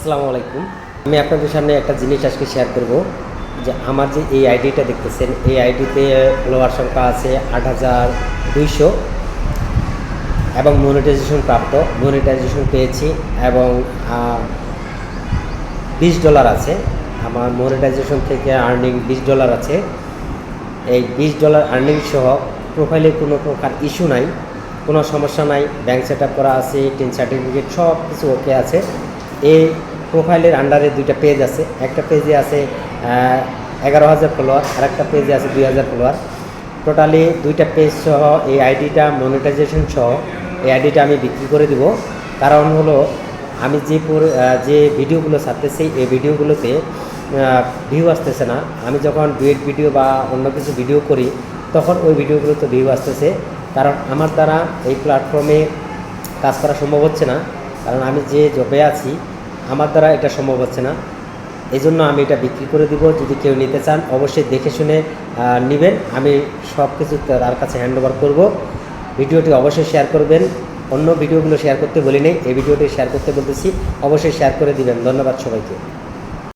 আসসালামু আলাইকুম। আমি আপনাদের সামনে একটা জিনিস আজকে শেয়ার করব। যে আমার যে এই আইডিটা দেখতেছেন, এই আইডিতে ফলোয়ার সংখ্যা আছে আট হাজার দুইশো এবং মনিটাইজেশন প্রাপ্ত। মনিটাইজেশন পেয়েছি এবং বিশ ডলার আছে। আমার মনিটাইজেশন থেকে আর্নিং বিশ ডলার আছে। এই বিশ ডলার আর্নিং সহ প্রোফাইলে কোনো প্রকার ইস্যু নাই, কোনো সমস্যা নাই। ব্যাংক সেট করা আছে টেন সার্টিফিকেট সব কিছু ওকে আছে। এই প্রোফাইলের আন্ডারে দুইটা পেজ আছে। একটা পেজে আছে এগারো হাজার ফলোয়ার আর একটা পেজে আছে দুই হাজার ফলোয়ার টোটালি দুইটা পেজ সহ, এই আইডিটা মনিটাইজেশন সহ, এই আইডিটা আমি বিক্রি করে দিব। কারণ হলো, আমি যে যে ভিডিওগুলো ছাড়তেছি, এই ভিডিওগুলোতে ভিউ আসতেছে না। আমি যখন ডুয়েট ভিডিও বা অন্য কিছু ভিডিও করি, তখন ওই ভিডিওগুলোতে ভিউ আসতেছে। কারণ আমার দ্বারা এই প্ল্যাটফর্মে কাজ করা সম্ভব হচ্ছে না। কারণ আমি যে জবে আছি আমার দ্বারা এটা সম্ভব হচ্ছে না। এই জন্য আমি এটা বিক্রি করে দিব, যদি কেউ নিতে চান, অবশ্যই দেখে শুনে নেবেন। আমি সব কিছু তার কাছে হ্যান্ড ওভার করব। ভিডিওটি অবশ্যই শেয়ার করবেন। অন্য ভিডিওগুলো শেয়ার করতে বলিনি এই ভিডিওটি শেয়ার করতে বলতেছি, অবশ্যই শেয়ার করে দিবেন। ধন্যবাদ সবাইকে।